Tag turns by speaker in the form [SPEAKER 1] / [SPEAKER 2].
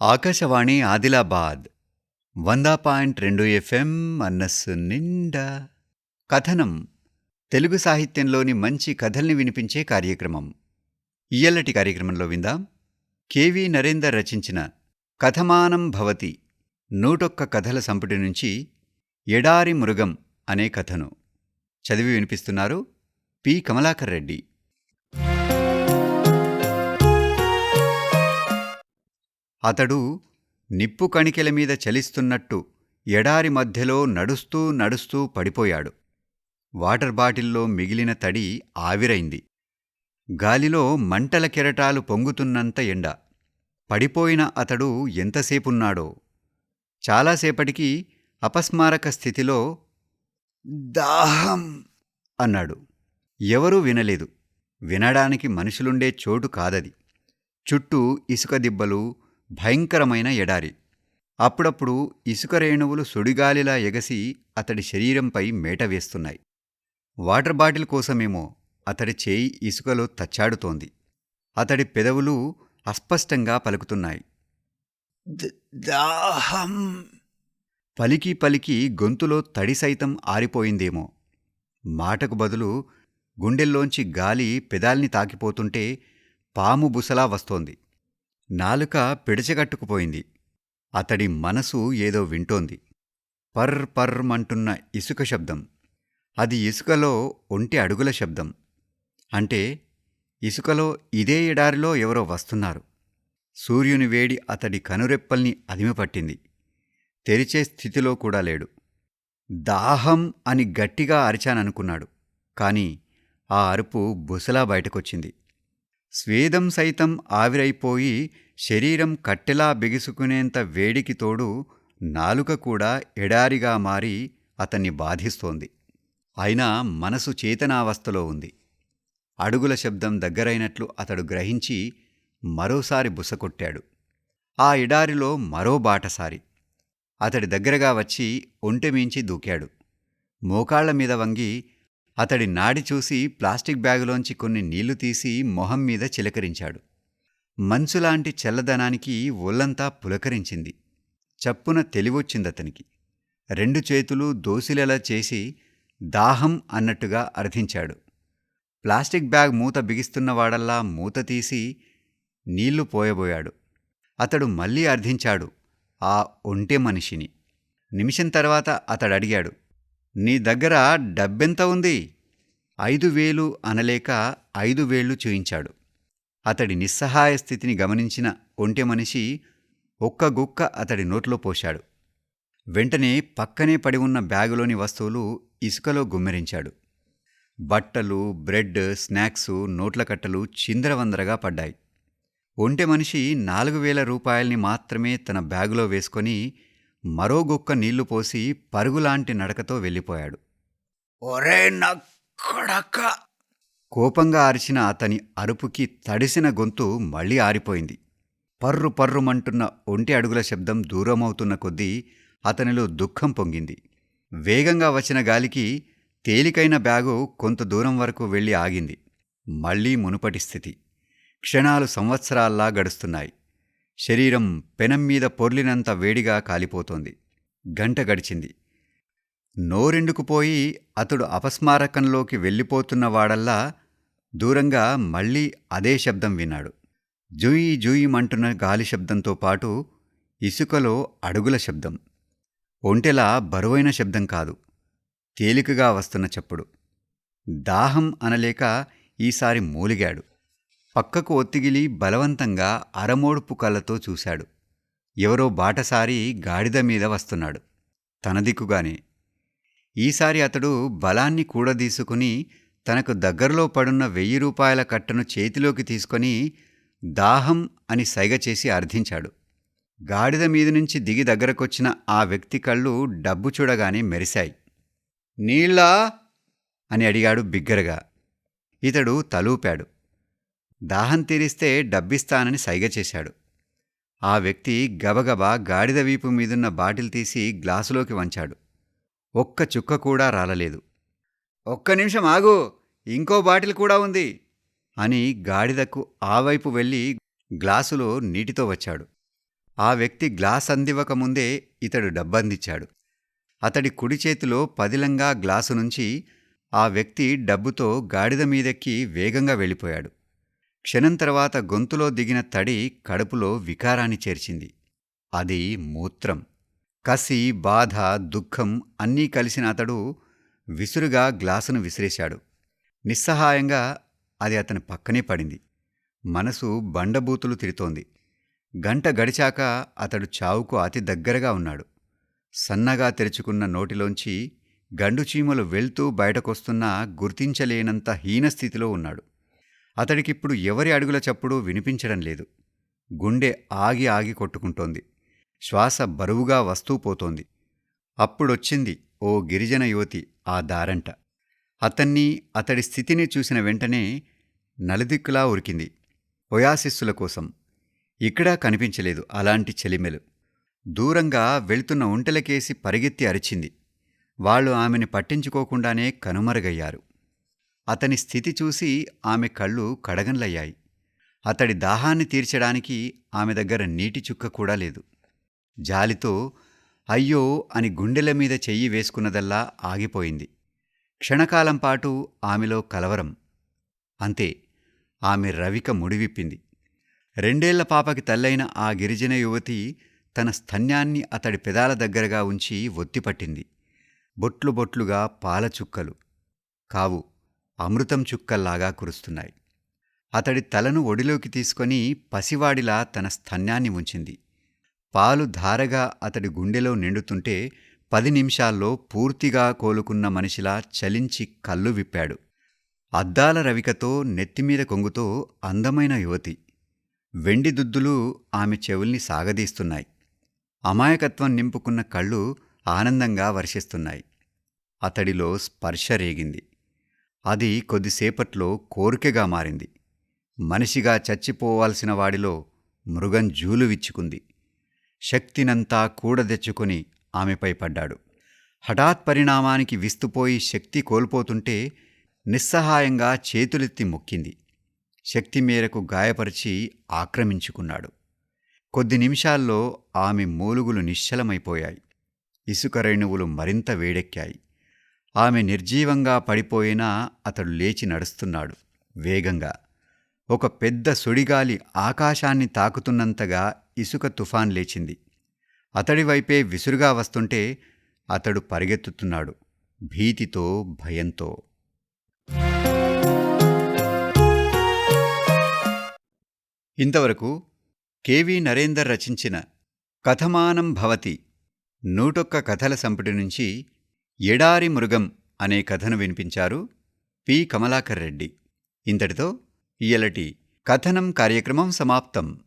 [SPEAKER 1] ఆకాశవాణి ఆదిలాబాద్ వంద పాయింట్ రెండు ఎఫ్ఎం మనస్సు నిండా. కథనం తెలుగు సాహిత్యంలోని మంచి కథల్ని వినిపించే కార్యక్రమం. ఇయ్యల్లటి కార్యక్రమంలో విందాం. కెవి నరేందర్ రచించిన కథమానం భవతి నూటొక్క కథల సంపుటి నుంచి ఎడారి మృగం అనే కథను. చదివి వినిపిస్తున్నారు పి. కమలాకర్ రెడ్డి. అతడు నిప్పు కణికెల మీద చలిస్తున్నట్టు ఎడారి మధ్యలో నడుస్తూ నడుస్తూ పడిపోయాడు. వాటర్ బాటిల్లో మిగిలిన తడి ఆవిరైంది. గాలిలో మంటల కెరటాలు పొంగుతున్నంత ఎండ. పడిపోయిన అతడు ఎంతసేపున్నాడో. చాలాసేపటికి అపస్మారక స్థితిలో దాహం అన్నాడు. ఎవరూ వినలేదు. వినడానికి మనుషులుండే చోటు కాదది. చుట్టూ ఇసుక దిబ్బలు భయంకరమైన ఎడారి. అప్పుడప్పుడు ఇసుక రేణువులు సుడిగాలిలా ఎగసి అతడి శరీరంపై మేట వేస్తున్నాయి. వాటర్ బాటిల్ కోసమేమో అతడి చేయి ఇసుకలో తచ్చాడుతోంది. అతడి పెదవులు అస్పష్టంగా పలుకుతున్నాయి. "ద- దాహం! పలికి పలికి గొంతులో తడి సైతం ఆరిపోయిందేమో. మాటకు బదులు గుండెల్లోంచి గాలి పెదాల్ని తాకిపోతుంటే పాము బుసలా వస్తోంది. నాలుక పిడచగట్టుకుపోయింది. అతడి మనసు ఏదో వింటోంది. పర్ పర్మంటున్న ఇసుక శబ్దం. అది ఇసుకలో ఒంటి అడుగుల శబ్దం. అంటే ఇసుకలో ఇదే ఎడారిలో ఎవరో వస్తున్నారు. సూర్యుని వేడి అతడి కనురెప్పల్ని అదిమిపట్టింది. తెరిచే స్థితిలో కూడా లేడు. దాహం అని గట్టిగా అరిచాననుకున్నాడు. కాని ఆ అరుపు బుసలా బయటకొచ్చింది. స్వేదం సైతం ఆవిరైపోయి శరీరం కట్టెలా బిగుసుకునేంత వేడికి తోడు నాలుక కూడా ఎడారిగా మారి అతన్ని బాధిస్తోంది. అయినా మనసు చేతనావస్థలో ఉంది. అడుగుల శబ్దం దగ్గరైనట్లు అతడు గ్రహించి మరోసారి బుసకొట్టాడు. ఆ ఎడారిలో మరో బాటసారి. అతడి దగ్గరగా వచ్చి ఒంటెమీంచి దూకాడు. మోకాళ్ళ మీద వంగి అతడి నాడి చూసి ప్లాస్టిక్ బ్యాగులోంచి కొన్ని నీళ్ళు తీసి మొహం మీద చిలకరించాడు. మంచులాంటి చల్లదనానికి ఒళ్ళంతా పులకరించింది. చప్పున తెలివొచ్చిందతనికి. రెండు చేతులు దోసిలెలా చేసి దాహం అన్నట్టుగా అర్థించాడు. ప్లాస్టిక్ బ్యాగ్ మూత బిగిస్తున్నవాడల్లా మూత తీసి నీళ్ళు పోయబోయాడు. అతడు మళ్ళీ అర్థించాడు. ఆ ఒంటె మనిషిని. నిమిషం తర్వాత అతడు అడిగాడు నీ దగ్గర డబ్బెంత ఉంది? ఐదు వేలు అనలేక ఐదు వేళ్ళు చూయించాడు. అతడి నిస్సహాయ స్థితిని గమనించిన ఒంటె మనిషి ఒక్క గుక్క అతడి నోట్లో పోశాడు. వెంటనే పక్కనే పడి ఉన్న బ్యాగులోని వస్తువులు ఇసుకలో గుమ్మెరించాడు. బట్టలు బ్రెడ్ స్నాక్స్ నోట్ల కట్టలు చిందరవందరగా పడ్డాయి. ఒంటె మనిషి నాలుగు వేల రూపాయల్ని మాత్రమే తన బ్యాగులో వేసుకొని మరో గుక్క నీళ్ళు పోసి పరుగులాంటి నడకతో వెళ్ళిపోయాడు. ఒరే నక్కడక కోపంగా అరిచిన అతని అరుపుకి తడిసిన గొంతు మళ్ళీ ఆరిపోయింది. పర్రు పర్రుమంటున్న ఒంటి అడుగుల శబ్దం దూరమవుతున్న కొద్దీ అతనిలో దుఃఖం పొంగింది. వేగంగా వచ్చిన గాలికి తేలికైన బ్యాగు కొంత దూరం వరకు వెళ్ళి ఆగింది. మళ్ళీ మునుపటి స్థితి. క్షణాలు సంవత్సరాల్లా గడుస్తున్నాయి. శరీరం పెనం మీద పొర్లినంత వేడిగా కాలిపోతోంది. గంట గడిచింది. నోరెండుకుపోయి అతడు అపస్మారకంలోకి వెళ్ళిపోతున్నవాడల్లా దూరంగా మళ్ళీ అదే శబ్దం విన్నాడు. జూయి జూయిమంటున్న గాలి శబ్దంతో పాటు ఇసుకలో అడుగుల శబ్దం. ఒంటెలా బరువైన శబ్దం కాదు. తేలికగా వస్తున్న చప్పుడు. దాహం అనలేక ఈసారి మూలిగాడు. పక్కకు ఒత్తిగిలి బలవంతంగా అరమోడుపు కళ్ళతో చూశాడు. ఎవరో బాటసారి గాడిద మీద వస్తున్నాడు. తన దిక్కుగానే. ఈసారి అతడు బలాన్ని కూడదీసుకుని తనకు దగ్గరలో పడున్న వెయ్యి రూపాయల కట్టను చేతిలోకి తీసుకొని దాహం అని సైగ చేసి అర్థించాడు. గాడిద మీద నుంచి దిగి దగ్గరకొచ్చిన ఆ వ్యక్తి కళ్ళు డబ్బు చూడగానే మెరిశాయి. నీళ్ళా? అని అడిగాడు బిగ్గరగా. ఇతడు తలూపాడు. దాహం తీరిస్తే డబ్బిస్తానని సైగ చేశాడు. ఆ వ్యక్తి గబగబా గాడిద వీపు మీదున్న బాటిల్ తీసి గ్లాసులోకి వంచాడు. ఒక్క చుక్క కూడా రాలలేదు. ఒక్క నిమిషం ఆగు ఇంకో బాటిల్ కూడా ఉంది అని గాడిదకు ఆ వైపు వెళ్ళి గ్లాసులో నీటితో వచ్చాడు. ఆ వ్యక్తి గ్లాస్ అందివ్వక ముందే ఇతడు డబ్బందిచ్చాడు. అతడి కుడి చేతిలో పదిలంగా గ్లాసు నుంచి ఆ వ్యక్తి డబ్బుతో గాడిద మీదెక్కి వేగంగా వెళ్ళిపోయాడు. క్షణం తర్వాత గొంతులో దిగిన తడి కడుపులో వికారాన్ని చేర్చింది. అది మూత్రం. కసి బాధ దుఃఖం అన్నీ కలిసిన అతడు విసురుగా గ్లాసును విసిరేశాడు. నిస్సహాయంగా అది అతని పక్కనే పడింది. మనసు బండబూతులు తిరుతోంది. గంట గడిచాక అతడు చావుకు అతి దగ్గరగా ఉన్నాడు. సన్నగా తెరుచుకున్న నోటిలోంచి గండుచీమలు వెళ్తూ బయటకొస్తున్నా గుర్తించలేనంత హీనస్థితిలో ఉన్నాడు. అతడికిప్పుడు ఎవరి అడుగుల చప్పుడు వినిపించడం లేదు. గుండె ఆగి ఆగి కొట్టుకుంటోంది. శ్వాస బరువుగా వస్తూ పోతోంది. అప్పుడొచ్చింది ఓ గిరిజన యువతి ఆ దారంట. అతన్ని అతడి స్థితిని చూసిన వెంటనే నలుదిక్కులా ఉరికింది. ఒయాసిస్సుల కోసం. ఇక్కడా కనిపించలేదు అలాంటి చెలిమెలు. దూరంగా వెళ్తున్న ఒంటెలకేసి పరిగెత్తి అరిచింది. వాళ్ళు ఆమెని పట్టించుకోకుండానే కనుమరుగయ్యారు. అతని స్థితి చూసి ఆమె కళ్ళు కడగన్లయ్యాయి అతడి దాహాన్ని తీర్చడానికి ఆమె దగ్గర నీటి చుక్క కూడా లేదు. జాలితో అయ్యో అని గుండెల మీద చెయ్యి వేసుకున్నదల్లా ఆగిపోయింది. క్షణకాలం పాటు ఆమెలో కలవరం. అంతే ఆమె రవిక ముడివిప్పింది. రెండేళ్ళ పాపకి తల్లైన ఆ గిరిజన యువతి తన స్తన్యాన్ని అతడి పెదాల దగ్గరగా ఉంచి ఒత్తిపట్టింది. బొట్లు బొట్లుగా పాలచుక్కలు. కావు అమృతం చుక్కల్లాగా కురుస్తున్నాయి. అతడి తలను ఒడిలోకి తీసుకొని పసివాడిలా తన స్తన్యాన్ని ఉంచింది పాలు ధారగా అతడి గుండెలో నిండుతుంటే పది నిమిషాల్లో పూర్తిగా కోలుకున్న మనిషిలా చలించి కళ్ళు విప్పాడు. అద్దాల రవికతో నెత్తిమీద కొంగుతో అందమైన యువతి. వెండి దుద్దులు ఆమె చెవుల్ని సాగదీస్తున్నాయి. అమాయకత్వం నింపుకున్న కళ్ళు ఆనందంగా వర్షిస్తున్నాయి. అతడిలో స్పర్శ రేగింది. అది కొద్దిసేపట్లో కోరికగా మారింది. మనిషిగా చచ్చిపోవాల్సిన వాడిలో మృగం జూలు విచ్చుకుంది శక్తినంతా కూడదెచ్చుకొని ఆమెపై పడ్డాడు. హఠాత్ పరిణామానికి విస్తుపోయి శక్తి కోల్పోతుంటే నిస్సహాయంగా చేతులెత్తి మొక్కింది. శక్తి మేరకు గాయపరిచి ఆక్రమించుకున్నాడు. కొద్ది నిమిషాల్లో ఆమె మూలుగులు నిశ్చలమైపోయాయి. ఇసుక రేణువులు మరింత వేడెక్కాయి. ఆమె నిర్జీవంగా పడిపోయినా అతడు లేచి నడుస్తున్నాడు. వేగంగా. ఒక పెద్ద సుడిగాలి ఆకాశాన్ని తాకుతున్నంతగా ఇసుక తుఫాన్ లేచింది. అతడి వైపే విసురుగా వస్తుంటే అతడు పరిగెత్తుతున్నాడు. భీతితో భయంతో. ఇంతవరకు కెవి నరేందర్ రచించిన కథమానం భవతి నూటొక్క కథల సంపుటి నుంచి ఎడారి మృగం అనే కథను వినిపించారు పి. కమలాకర్ రెడ్డి. ఇంతటితో ఇయలటి కథనం కార్యక్రమం సమాప్తం.